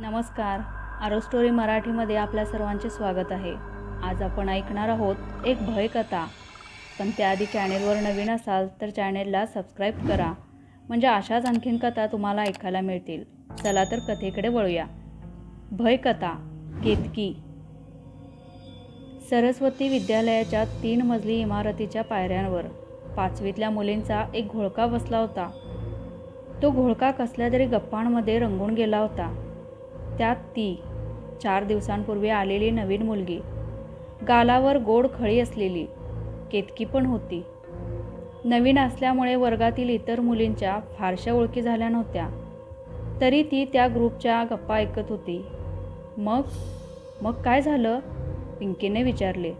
नमस्कार. आरो स्टोरी मराठीमध्ये आपल्या सर्वांचे स्वागत आहे. आज आपण ऐकणार आहोत एक भयकथा. पण त्याआधी चॅनेलवर नवीन असाल तर चॅनेलला सबस्क्राईब करा. म्हणजे अशाच आणखीन कथा तुम्हाला ऐकायला मिळतील. चला तर कथेकडे वळूया. भयकथा. केतकी. सरस्वती विद्यालयाच्या तीन मजली इमारतीच्या पायऱ्यांवर पाचवीतल्या मुलींचा एक घोळका बसला होता. तो घोळका कसल्या तरी गप्पांमध्ये रंगून गेला होता. त्यात ती चार दिवसांपूर्वी आलेली नवीन मुलगी. गालावर गोड खळी असलेली केतकी पण होती. नवीन असल्यामुळे वर्गातील इतर मुलींच्या फारशा ओळखी झाल्या नव्हत्या. तरी ती त्या ग्रुपच्या गप्पा ऐकत होती. मग? मग काय झालं? पिंकीने विचारले.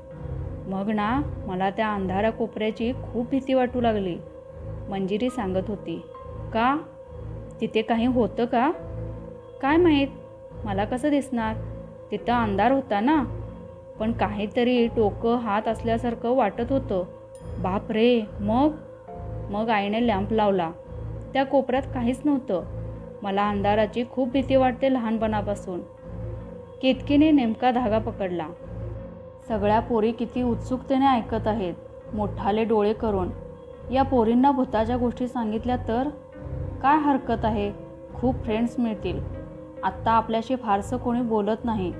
मग ना मला त्या अंधारा कोपऱ्याची खूप भीती वाटू लागली मंजिरी सांगत होती. का? तिथे काही होतं का? काय माहीत? मला कसं दिसणार? तिथं अंधार होता ना. पण काहीतरी टोकं हात असल्यासारखं वाटत होतं. बाप रे मग? मग आईने लॅम्प लावला. त्या कोपऱ्यात काहीच नव्हतं. मला अंधाराची खूप भीती वाटते लहानपणापासून. केतकीने नेमका धागा पकडला. सगळ्या पोरी किती उत्सुकतेने ऐकत आहेत. मोठाले डोळे करून. या पोरींना भूताच्या गोष्टी सांगितल्या तर? काय हरकत आहे? खूप फ्रेंड्स मिळतील. आत्ता आपल्याशी फारसं कोणी बोलत नाही.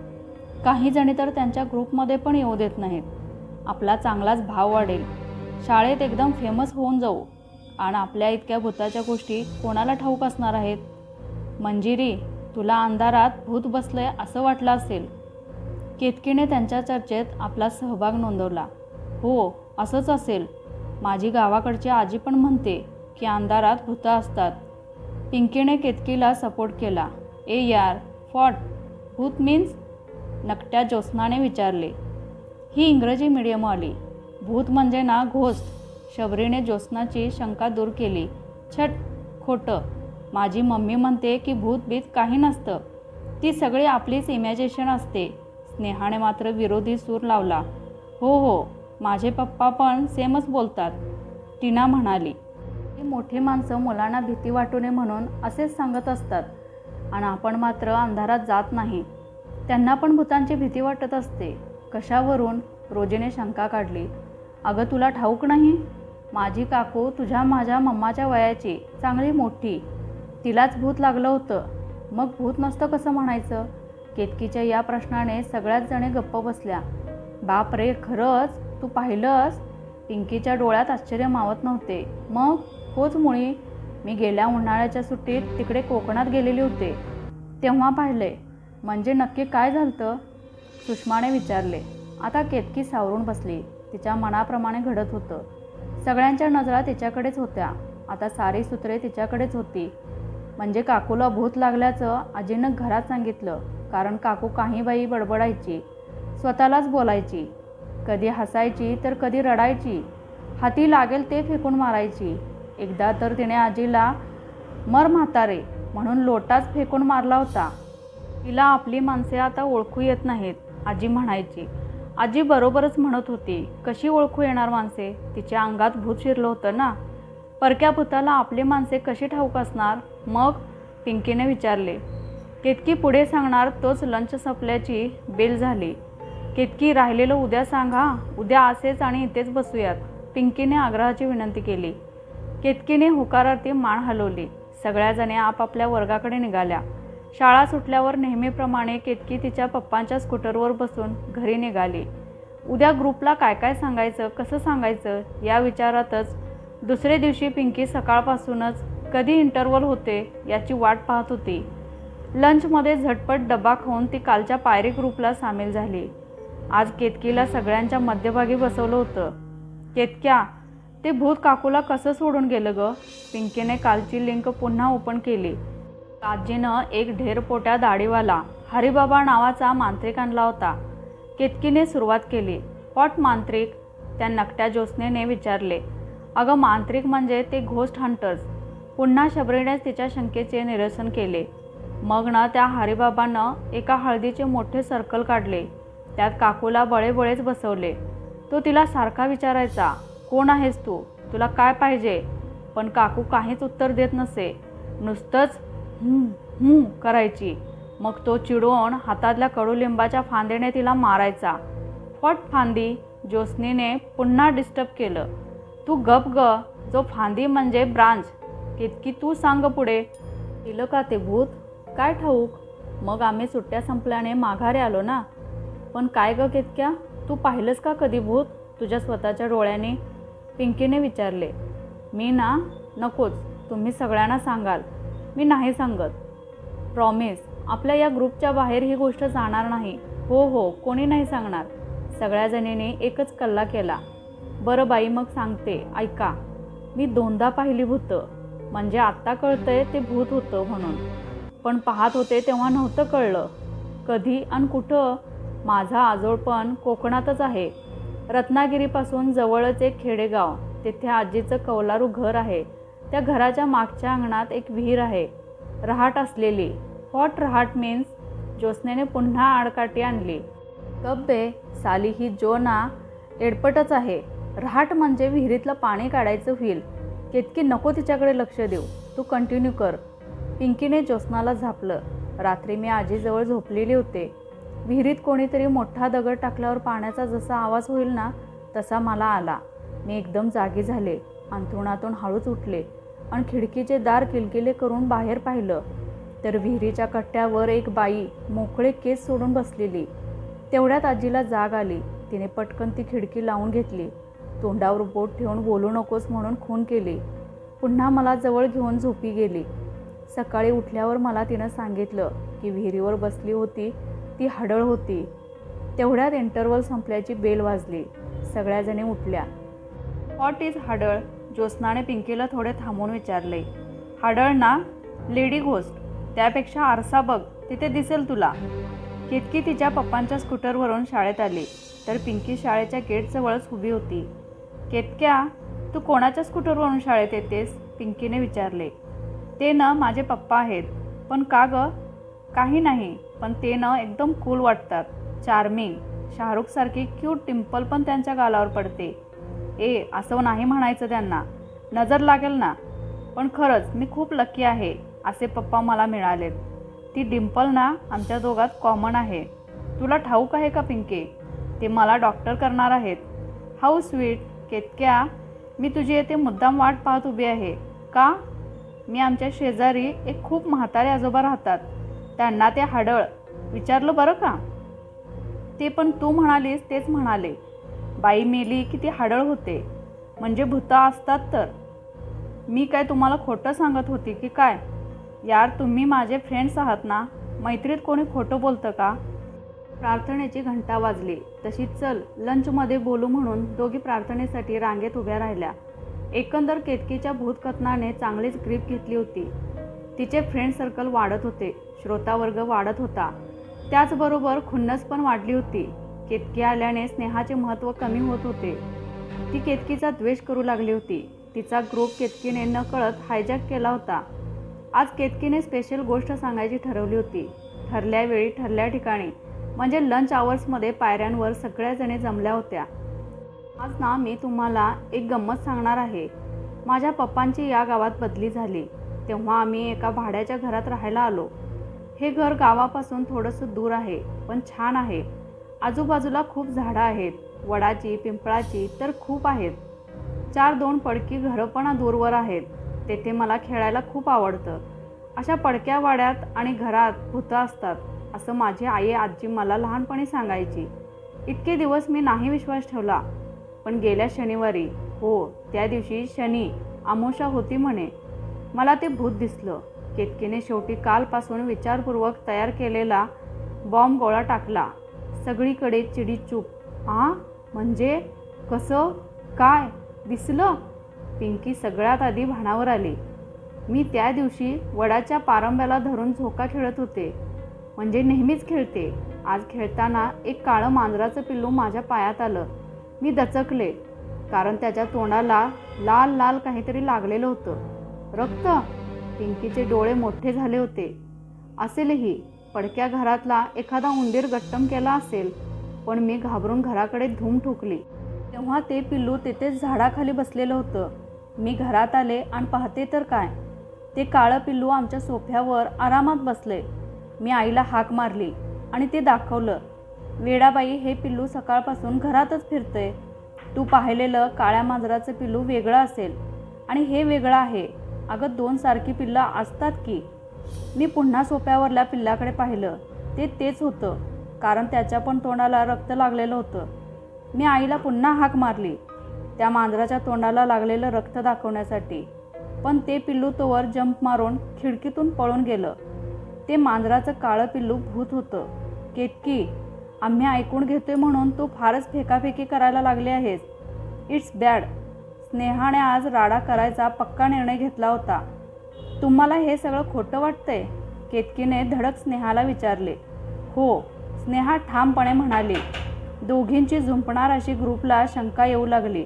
काही जणी तर त्यांच्या ग्रुपमध्ये पण येऊ देत नाहीत. आपला चांगलाच भाव वाढेल. शाळेत एकदम फेमस होऊन जाऊ. आणि आपल्या इतक्या भूताच्या गोष्टी कोणाला ठाऊक असणार आहेत? मंजिरी तुला अंधारात भूत बसलंय असं वाटलं असेल. केतकीने त्यांच्या चर्चेत आपला सहभाग नोंदवला. हो असंच असेल. माझी गावाकडची आजी पण म्हणते की अंधारात भूतं असतात. पिंकीने केतकीला सपोर्ट केला. ए यार फॉट. भूत मीन्स? नकट्या ज्योत्स्नाने विचारले. ही इंग्रजी मिडियम आली. भूत म्हणजे ना घोस्ट. शबरीने ज्योत्स्नाची शंका दूर केली. छट खोटं. माझी मम्मी म्हणते की भूत बीत काही नसतं. ती सगळी आपलीच इमॅजिनेशन असते. स्नेहाने मात्र विरोधी सूर लावला. हो हो माझे पप्पा पण सेमच बोलतात. टीना म्हणाली. ही मोठी माणसं मुलांना भीती वाटू नये म्हणून असेच सांगत असतात. आणि आपण मात्र अंधारात जात नाही. त्यांना पण भूतांची भीती वाटत असते. कशावरून? रोजीने शंका काढली. अगं तुला ठाऊक नाही? माझी काकू तुझ्या माझ्या मम्माच्या वयाची चांगली मोठी. तिलाच भूत लागलं होतं. मग भूत नसतं कसं म्हणायचं? केतकीच्या या प्रश्नाने सगळ्याच जणे गप्प बसल्या. बाप रे खरंच? तू पाहिलंस? पिंकीच्या डोळ्यात आश्चर्य मावत नव्हते. मग? होच मुळी. मी गेल्या उन्हाळ्याच्या सुट्टीत तिकडे कोकणात गेलेले होते. तेव्हा पाहिले म्हणजे नक्की काय झालं सुषमाने विचारले आता केतकी सावरून बसली. तिच्या मनाप्रमाणे घडत होतं. सगळ्यांच्या नजरा तिच्याकडेच होत्या. आता सारी सूत्रे तिच्याकडेच होती. म्हणजे काकूला भूत लागल्याचं आजीनं घरात सांगितलं कारण काकू काही बाई बडबडायची. स्वतःलाच बोलायची. कधी हसायची तर कधी रडायची. हाती लागेल ते फेकून मारायची. एकदा तर तिने आजीला मर म्हातारे म्हणून लोटाच फेकून मारला होता. तिला आपली माणसे आता ओळखू येत नाहीत आजी म्हणायची. आजी बरोबरच म्हणत होती कशी ओळखू येणार माणसे? तिच्या अंगात भूत शिरलं होतं ना. परक्या भूताला आपली माणसे कशी ठाऊक असणार? मग पिंकीने विचारले. केतकी पुढे सांगणार तोच लंच संपल्याची बेल झाली. केतकी राहिलेलं उद्या सांगा उद्या असेच आणि इथेच बसूयात पिंकीने आग्रहाची विनंती केली. केतकीने होकारार्थी मान हलवली. सगळ्याजणी आपापल्या वर्गाकडे निघाल्या. शाळा सुटल्यावर नेहमीप्रमाणे केतकी तिच्या पप्पांच्या स्कूटरवर बसून घरी निघाली. उद्या ग्रुपला काय काय सांगायचं कसं सांगायचं या विचारातच दुसरे दिवशी पिंकी सकाळपासूनच कधी इंटरवल होते याची वाट पाहत होती. लंचमध्ये झटपट डबा खाऊन ती कालच्या पायरी ग्रुपला सामील झाली. आज केतकीला सगळ्यांच्या मध्यभागी बसवलं होतं. केतक्या ते भूत काकूला कसं सोडून गेलं ग? पिंकीने कालची लिंक पुन्हा ओपन केली. काजीनं एक ढेरपोट्या दाढीवाला हरिबाबा नावाचा मांत्रिक आणला होता. केतकीने सुरुवात केली. पॉट मांत्रिक? त्या नकट्या ज्योत्स्नेने विचारले. अगं मांत्रिक म्हणजे ते घोस्ट हंटर्स. पुन्हा शबरीनेच तिच्या शंकेचे निरसन केले. मग ना त्या हरिबाबानं एका हळदीचे मोठे सर्कल काढले. त्यात काकूला बळेबळेच बसवले. तो तिला सारखा विचारायचा. कोण आहेस तू? तुला काय पाहिजे? पण काकू काहीच उत्तर देत नसे. नुसतंच हं, करायची. मग तो चिडवून हातातल्या कडुलिंबाच्या फांदीने तिला मारायचा. फट फांदी ज्योत्स्नीने पुन्हा डिस्टर्ब केलं. तू गप ग जो फांदी म्हणजे ब्रांच. कितकी तू सांग पुढे. दिलं का ते भूत? काय ठाऊक? मग आम्ही सुट्ट्या संपल्याने माघारी आलो ना. पण काय ग केतक्या? तू पाहिलंस का कधी भूत? तुझ्या स्वतःच्या डोळ्यांनी पिंकीने विचारले मी ना नकोच तुम्ही सगळ्यांना सांगाल. मी नाही सांगत. प्रॉमिस आपल्या या ग्रुपच्या बाहेर ही गोष्ट जाणार नाही. हो हो कोणी नाही सांगणार. सगळ्या जणीने एकच कल्ला केला. बरं बाई मग सांगते ऐका. मी दोनदा पाहिली भूतं. म्हणजे आत्ता कळतंय ते भूत होतं म्हणून. पण पाहत होते तेव्हा नव्हतं कळलं. कधी आणि कुठं? माझा आजोळपण कोकणातच आहे. रत्नागिरीपासून जवळच एक खेडेगाव तिथे आजीचं कौलारू घर आहे. त्या घराच्या मागच्या अंगणात एक विहीर आहे. रहाट असलेली. हॉट रहाट मीन्स ज्योत्स्नेने पुन्हा आडकाठी आणली. कब्बे साली ही जोना एडपटच आहे. रहाट म्हणजे विहिरीतलं पाणी काढायचं व्हील. केतकी नको तिच्याकडे लक्ष देऊ. तू कंटिन्यू कर. पिंकीने ज्योत्स्नाला झापलं. रात्री मी आजीजवळ झोपलेली होते. विहिरीत कोणीतरी मोठा दगड टाकल्यावर पाण्याचा जसा आवाज होईल ना तसा मला आला. मी एकदम जागी झाले. अंथरुणातून हळूच उठले आणि खिडकीचे दार किलकिले करून बाहेर पाहिलं. तर विहिरीच्या कट्ट्यावर एक बाई मोकळे केस सोडून बसलेली. तेवढ्यात आजीला जाग आली. तिने पटकन ती खिडकी लावून घेतली. तोंडावर बोट ठेवून बोलू नकोस म्हणून खून केली. पुन्हा मला जवळ घेऊन झोपी गेली. सकाळी उठल्यावर मला तिनं सांगितलं की विहिरीवर बसली होती ती हडळ होती. तेवढ्यात इंटरवल संपल्याची बेल वाजली. सगळ्याजणी उठल्या. What is हाडळ? ज्योत्स्नाने पिंकीला थोडे थांबून विचारले. हाडळ ना? Lady ghost. त्यापेक्षा आरसा बघ. तिथे दिसेल तुला. केतकी तिच्या पप्पांच्या स्कूटरवरून शाळेत आली. तर पिंकी शाळेच्या गेटजवळच उभी होती. केतक्या तू कोणाच्या स्कूटरवरून शाळेत येतेस? पिंकीने विचारले. ते न माझे पप्पा आहेत. पण का ग? काही नाही. पण ते ना एकदम कूल वाटतात. चार्मिंग शाहरुखसारखी क्यूट टिम्पल पण त्यांच्या गालावर पडते. ए असं नाही म्हणायचं त्यांना. नजर लागेल ना. पण खरंच मी खूप लकी आहे असे पप्पा मला मिळालेत. ती डिम्पल ना आमच्या दोघात कॉमन आहे. तुला ठाऊक आहे का पिंके? ते मला डॉक्टर करणार आहेत. How sweet केतक्या. मी तुझी येथे मुद्दाम वाट पाहत उभी आहे. का? मी आमच्या शेजारी एक खूप म्हातारे आजोबा राहतात. त्यांना ते हाडळ. विचारलं बरं का? ते पण तू म्हणालीस तेच म्हणाले. बाई मेली की ती हाडळ होते. म्हणजे भूतं असतात तर. मी काय तुम्हाला खोटं सांगत होती की काय? यार तुम्ही माझे फ्रेंड्स आहात ना? मैत्रीत कोणी खोटं बोलतं का? प्रार्थनेची घंटा वाजली. तशी चल लंचमध्ये बोलू म्हणून दोघी प्रार्थनेसाठी रांगेत उभ्या राहिल्या. एकंदर केतकीच्या भूतकथनाने चांगलीच ग्रीप घेतली होती. तिचे फ्रेंड सर्कल वाढत होते. श्रोतावर्ग वाढत होता. त्याचबरोबर खुन्नस पण वाढली होती. केतकी आल्याने स्नेहाचे महत्त्व कमी होत होते. ती केतकीचा द्वेष करू लागली होती. तिचा ग्रुप केतकीने न कळत हायजॅक केला होता. आज केतकीने स्पेशल गोष्ट सांगायची ठरवली होती. ठरल्या वेळी ठरल्या ठिकाणी म्हणजे लंच आवर्समध्ये पायऱ्यांवर सगळ्याजणी जमल्या होत्या. आज ना मी तुम्हाला एक गंमत सांगणार आहे. माझ्या पप्पांची या गावात बदली झाली. तेव्हा आम्ही एका भाड्याच्या घरात राहायला आलो. हे घर गावापासून थोडंसं दूर आहे पण छान आहे. आजूबाजूला खूप झाडं आहेत वडाची पिंपळाची तर खूप आहेत. चार दोन पडकी घरं पण दूरवर आहेत तेथे मला खेळायला खूप आवडतं. अशा पडक्या वाड्यात आणि घरात भूतं असतात असं माझी आई आजी मला लहानपणी सांगायची. इतके दिवस मी नाही विश्वास ठेवला पण गेल्या शनिवारी हो त्या दिवशी शनी अमोशा होती म्हणे. मला ते भूत दिसलं. केतकीने शेवटी कालपासून विचारपूर्वक तयार केलेला बॉम्ब गोळा टाकला. सगळीकडे चिडी चूप आ? म्हणजे? कसं? काय? दिसलं? पिंकी सगळ्यात आधी भाणावर आली. मी त्या दिवशी वडाच्या पारंब्याला धरून झोका खेळत होते. म्हणजे नेहमीच खेळते. आज खेळताना एक काळं मांजराचं पिल्लू माझ्या पायात आलं. मी दचकले कारण त्याच्या तोंडाला लाल लाल काहीतरी लागलेलं होतं. रक्त? पिंकीचे डोळे मोठे झाले होते. असेलही पडक्या घरातला एखादा उंदीर गट्टम केला असेल पण मी घाबरून घराकडे धूम ठोकली. तेव्हा ते पिल्लू तिथेच झाडाखाली बसलेलं होतं. मी घरात आले आणि पाहते तर काय? ते काळं पिल्लू आमच्या सोफ्यावर आरामात बसले. मी आईला हाक मारली आणि ते दाखवलं वेडाबाई हे पिल्लू सकाळपासून घरातच फिरतंय. तू पाहिलेलं काळ्या मांजराचं पिल्लू वेगळं असेल आणि हे वेगळं आहे. अगं दोन सारखी पिल्लं असतात की. मी पुन्हा सोप्यावरल्या पिल्लाकडे पाहिलं. ते तेच होतं. कारण त्याच्या पण तोंडाला रक्त लागलेलं होतं. मी आईला पुन्हा हाक मारली. त्या मांजराच्या तोंडाला लागलेलं रक्त दाखवण्यासाठी. पण ते पिल्लू तोवर जंप मारून खिडकीतून पळून गेलं. ते मांजराचं काळं पिल्लू भूत होतं. केतकी आम्ही ऐकून घेतोय म्हणून तू फारच फेकाफेकी करायला लागली आहेस. It's bad. स्नेहाने आज राडा करायचा पक्का निर्णय घेतला होता. तुम्हाला हे सगळं खोटं वाटतंय? केतकीने धडक स्नेहाला विचारले. हो स्नेहा ठामपणे म्हणाली. दोघींची झुंपणार अशी ग्रुपला शंका येऊ लागली.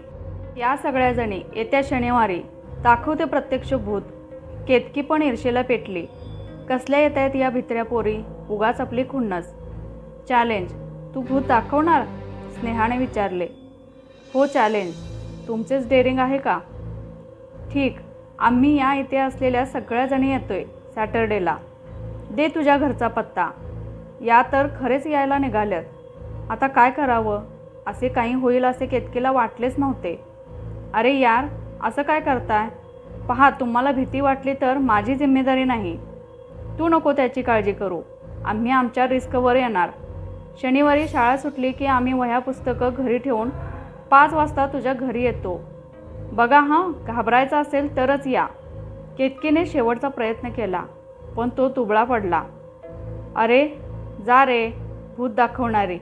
या सगळ्याजणी येत्या शनिवारी दाखवते प्रत्यक्ष भूत. केतकी पण ईर्षेला पेटली. कसल्या येत आहेत या भित्र्या पोरी? उगाच आपली खुन्नस. चॅलेंज तू भूत दाखवणार? स्नेहाने विचारले. हो चॅलेंज. तुमचेच डेअरिंग आहे का? ठीक आम्ही या इथे असलेल्या सगळ्याजणी येतोय सॅटर्डेला. दे तुझ्या घरचा पत्ता. या तर खरेच यायला निघाल्यात. आता काय करावं? असे काही होईल असे केतकीला वाटलेच नव्हते. अरे यार असं काय करताय? पहा तुम्हाला भीती वाटली तर माझी जिम्मेदारी नाही. तू नको त्याची काळजी करू. आम्ही आमच्या रिस्कवर येणार. शनिवारी शाळा सुटली की आम्ही वह्या पुस्तकं घरी ठेवून पाच वाजता तुझ्या घरी येतो. बघा हां घाबरायचं असेल तरच या. केतकीने शेवटचा प्रयत्न केला पण तो तुबळा पडला. अरे जा रे भूत दाखवणारी.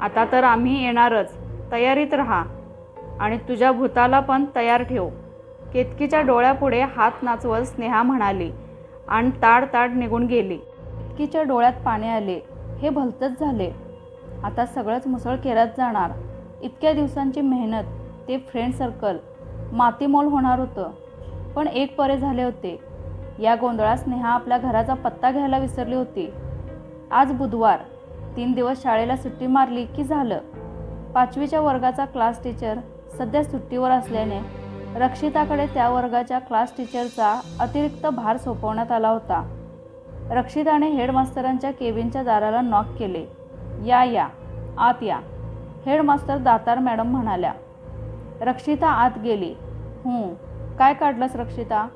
आता तर आम्ही येणारच तयारीत राहा. आणि तुझ्या भूताला पण तयार ठेव. केतकीच्या डोळ्यापुढे हात नाचवत स्नेहा म्हणाली आणि ताड ताड निघून गेली. केतकीच्या डोळ्यात पाणी आले. हे भलतंच झाले. आता सगळंच मुसळ केरात जाणार. इतक्या दिवसांची मेहनत ते फ्रेंड सर्कल मातीमोल होणार होतं. पण एक परे झाले होते. या गोंधळात स्नेहा आपल्या घराचा पत्ता घ्यायला विसरली होती. आज बुधवार तीन दिवस शाळेला सुट्टी मारली की झालं? पाचवीच्या वर्गाचा क्लास टीचर सध्या सुट्टीवर असल्याने रक्षिताकडे त्या वर्गाच्या क्लास टीचरचा अतिरिक्त भार सोपवण्यात आला होता. रक्षिताने हेडमास्तरांच्या केबिनच्या दाराला नॉक केले. या या आत या. हेडमास्तर दातार मॅडम म्हणाल्या रक्षिता आत गेली. हूं काय काढलंस रक्षिता?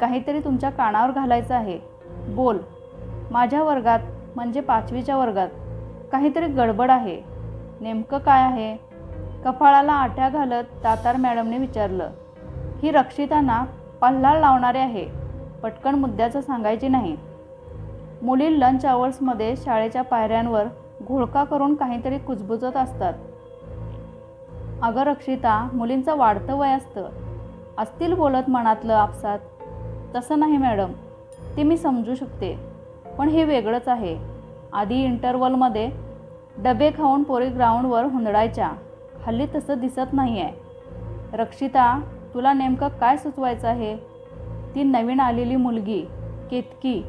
काहीतरी तुमच्या कानावर घालायचं आहे. बोल. माझ्या वर्गात म्हणजे पाचवीच्या वर्गात काहीतरी गडबड आहे. नेमकं काय आहे? कपाळाला आट्या घालत दातार मॅडमने विचारलं. ही रक्षिताना पल्हाळ लावणारे आहे. पटकन मुद्द्याचं सांगायची नाही. मुली लंच आवर्समध्ये शाळेच्या पायऱ्यांवर घोळका करून काहीतरी कुजबुजत असतात. अगं रक्षिता मुलींचं वाढतं वय असतं. असतील बोलत मनातलं आपसात. तसं नाही मॅडम ते मी समजू शकते पण हे वेगळंच आहे. आधी इंटरवलमध्ये डबे खाऊन पोरी ग्राउंडवर हुंदडायच्या. हल्ली तसं दिसत नाही आहे रक्षिता तुला नेमकं काय सुचवायचं आहे? ती नवीन आलेली मुलगी केतकी.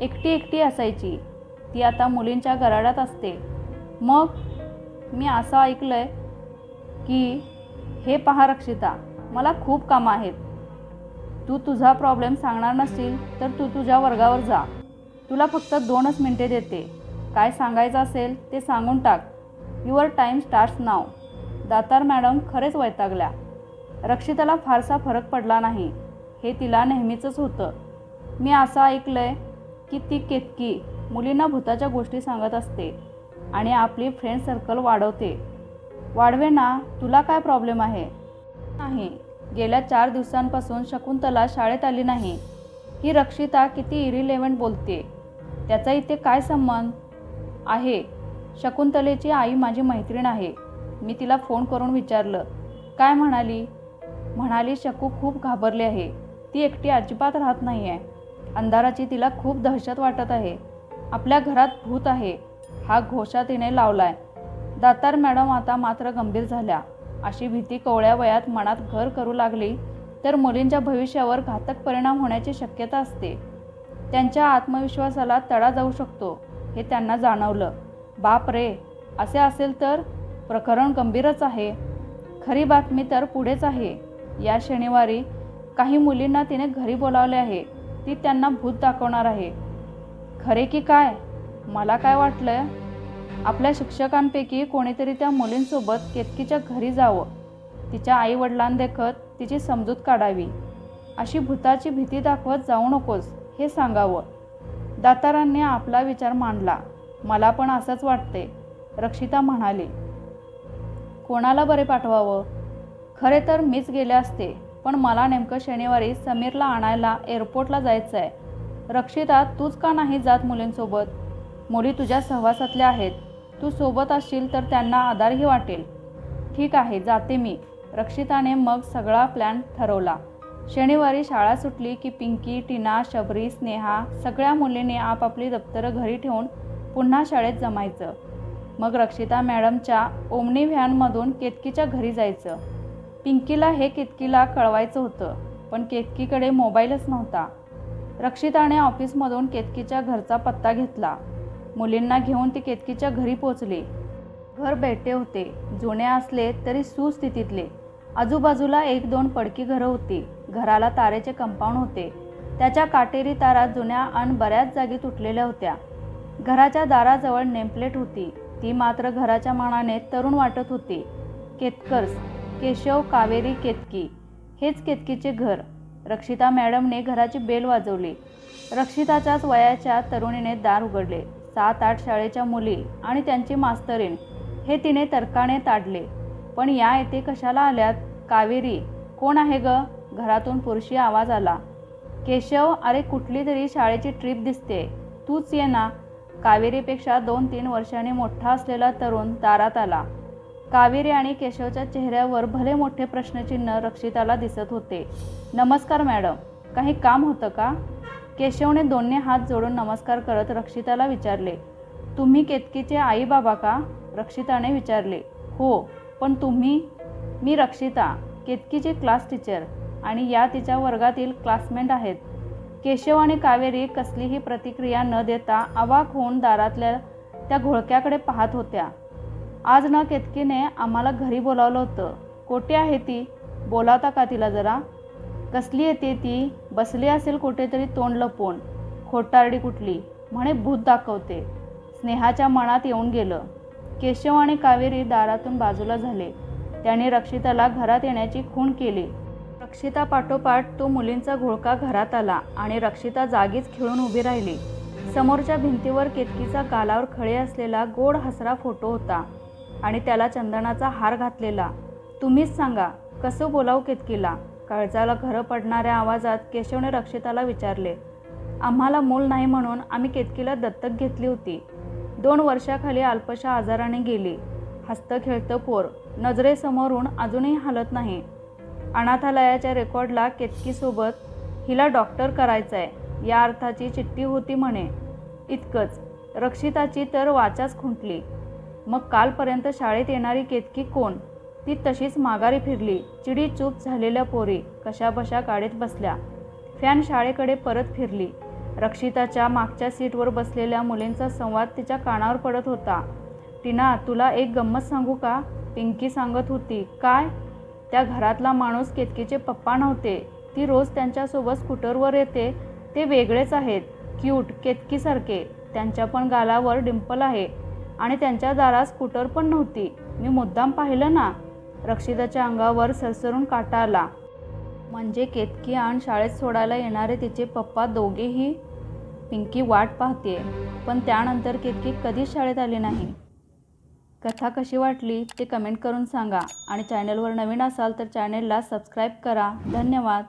एकटी एकटी असायची. ती आता मुलींच्या गराड्यात असते. मग मी असं ऐकलं आहे की हे पहा रक्षिता मला खूप कामं आहेत. तू तुझा प्रॉब्लेम सांगणार नसशील तर तू तुझ्या वर्गावर जा. तुला फक्त दोनच मिनटे देते. काय सांगायचं असेल ते सांगून टाक. Your time starts now. Datar madam खरेच वैतागल्या. रक्षिताला फारसा फरक पडला नाही. हे तिला नेहमीचंच होतं. मी असं ऐकलं आहे की ती केतकी मुलींना भूताच्या गोष्टी सांगत असते आणि आपली फ्रेंड सर्कल वाढवते. वाढवे ना तुला काय प्रॉब्लेम आहे? नाही. गेल्या चार दिवसांपासून शकुंतला शाळेत आली नाही. ही रक्षिता किती इरिलेव्हंट बोलते. त्याचा इथे काय संबंध? आहे. शकुंतलेची आई माझी मैत्रीण आहे. मी तिला फोन करून विचारलं. काय म्हणाली? म्हणाली शकू खूप घाबरली आहे. ती एकटी अजिबात राहत नाही आहे अंधाराची तिला खूप दहशत वाटत आहे. आपल्या घरात भूत आहे. हा घोषा तिने लावलाय. दातार मॅडम आता मात्र गंभीर झाल्या. अशी भीती कवळ्या वयात मनात घर करू लागली तर मुलींच्या भविष्यावर घातक परिणाम होण्याची शक्यता असते. त्यांच्या आत्मविश्वासाला तडा जाऊ शकतो हे त्यांना जाणवलं. बाप रे असे असेल तर प्रकरण गंभीरच आहे. खरी बातमी तर पुढेच आहे. या शनिवारी काही मुलींना तिने घरी बोलावले आहे. ती त्यांना भूत दाखवणार आहे. खरे की काय? मला काय वाटलं आपल्या शिक्षकांपैकी कोणीतरी त्या मुलींसोबत केतकीच्या घरी जावं. तिच्या आईवडिलांदेखत तिची समजूत काढावी. अशी भूताची भीती दाखवत जाऊ नकोस हे सांगावं. दातारांनी आपला विचार मांडला. मला पण असंच वाटते रक्षिता म्हणाली. कोणाला बरे पाठवावं? खरे तर मीच गेले असते पण मला नेमकं शनिवारी समीरला आणायला एअरपोर्टला जायचं आहे रक्षिता तूच का नाही जात मुलींसोबत? मुली तुझ्या सहवासातल्या आहेत. तू सोबत असशील तर त्यांना आधारही वाटेल. ठीक आहे जाते मी. रक्षिताने मग सगळा प्लॅन ठरवला. शनिवारी शाळा सुटली की पिंकी टीना शबरी स्नेहा सगळ्या मुलींनी आपापली दप्तरं घरी ठेवून पुन्हा शाळेत जमायचं. मग रक्षिता मॅडमच्या ओमनी व्हॅनमधून केतकीच्या घरी जायचं. पिंकीला हे केतकीला कळवायचं होतं पण केतकीकडे मोबाईलच नव्हता. रक्षिताने ऑफिसमधून केतकीच्या घरचा पत्ता घेतला. मुलींना घेऊन ती केतकीच्या घरी पोचली घर बेटे होते. जुने असले तरी सुस्थितीतले. आजूबाजूला एक दोन पडकी घरं होती. घराला तारेचे कंपाऊंड होते. त्याच्या काटेरी तारा जुन्या आणि बऱ्याच जागी तुटलेल्या होत्या. घराच्या दाराजवळ नेमप्लेट होती. ती मात्र घराच्या मानाने तरुण वाटत होती. केतकर्स केशव कावेरी केतकी. हेच केतकीचे घर. रक्षिता मॅडमने घराची बेल वाजवली. रक्षिताच्याच वयाच्या तरुणीने दार उघडले. सात आठ शाळेच्या मुली आणि त्यांची मास्तरीण. हे तिने तर्काने ताडले. पण या येथे कशाला आल्यात? कावेरी कोण आहे ग? घरातून पुरुषी आवाज आला. केशव अरे कुठली तरी शाळेची ट्रिप दिसते. तूच ये ना. कावेरीपेक्षा दोन तीन वर्षांनी मोठा असलेला तरुण दारात आला. कावेरी आणि केशवच्या चेहऱ्यावर भले मोठे प्रश्नचिन्ह रक्षिताला दिसत होते. नमस्कार मॅडम. काही काम होतं का? केशवने दोन्ही हात जोडून नमस्कार करत रक्षिताला विचारले. तुम्ही केतकीचे आई बाबा का? रक्षिताने विचारले. हो पण तुम्ही? मी रक्षिता केतकीची क्लास टीचर आणि या तिच्या वर्गातील क्लासमेट आहेत. केशव आणि कावेरी कसलीही प्रतिक्रिया न देता अवाक होऊन दारातल्या त्या घोळक्याकडे पाहत होत्या. आज ना केतकीने आम्हाला घरी बोलावलं होतं. कोठे आहे ती? बोलावता का तिला जरा? कसली येते ती? बसली असेल कुठेतरी तोंड लपवून. खोटारडी कुठली? म्हणे भूत दाखवते. स्नेहाच्या मनात येऊन गेलं. केशव आणि कावेरी दारातून बाजूला झाले. त्याने रक्षिताला घरात येण्याची खूण केली. रक्षिता पाठोपाठ तो मुलींचा घोळका घरात आला आणि रक्षिता जागीच खेळून उभी राहिली. समोरच्या भिंतीवर केतकीचा गालावर खळे असलेला गोड हसरा फोटो होता. आणि त्याला चंदनाचा हार घातलेला. तुम्हीच सांगा कसं बोलावं केतकीला? काळजाला घरं पडणाऱ्या आवाजात केशवने रक्षिताला विचारले. आम्हाला मूल नाही म्हणून आम्ही केतकीला दत्तक घेतली होती? दोन वर्षाखाली अल्पशा आजाराने गेली. हसतं खेळतं पोर. नजरेसमोरून अजूनही हलत नाही. अनाथालयाच्या रेकॉर्डला केतकीसोबत हिला डॉक्टर करायचं आहे या अर्थाची चिठ्ठी होती म्हणे. इतकंच. रक्षिताची तर वाचाच खुंटली. मग कालपर्यंत शाळेत येणारी केतकी कोण? ती तशीच माघारी फिरली. चिडी चूप झालेल्या पोरी कशाबशा गाडीत बसल्या. फॅन शाळेकडे परत फिरली. रक्षिताच्या मागच्या सीटवर बसलेल्या मुलींचा संवाद तिच्या कानावर पडत होता. टीना तुला एक गंमत सांगू का? पिंकी सांगत होती काय? त्या घरातला माणूस केतकीचे पप्पा नव्हते. ती रोज त्यांच्यासोबत स्कूटरवर येते. ते वेगळेच आहेत. क्यूट केतकीसारखे. त्यांच्या पण गालावर डिंपल आहे. आणि त्यांच्या दारात स्कूटर पण नव्हती. मी मुद्दाम पाहिलं ना रक्षिताच्या अंगावर सरसरून काटा आला. म्हणजे केतकी आणि शाळेत सोडायला येणारे तिचे पप्पा दोघेही पिंकी वाट पाहते पण त्यानंतर केतकी कधीच शाळेत आली नाही. कथा कशी वाटली ते कमेंट करून सांगा आणि चॅनलवर नवीन असाल तर चॅनेलला सबस्क्राईब करा. धन्यवाद.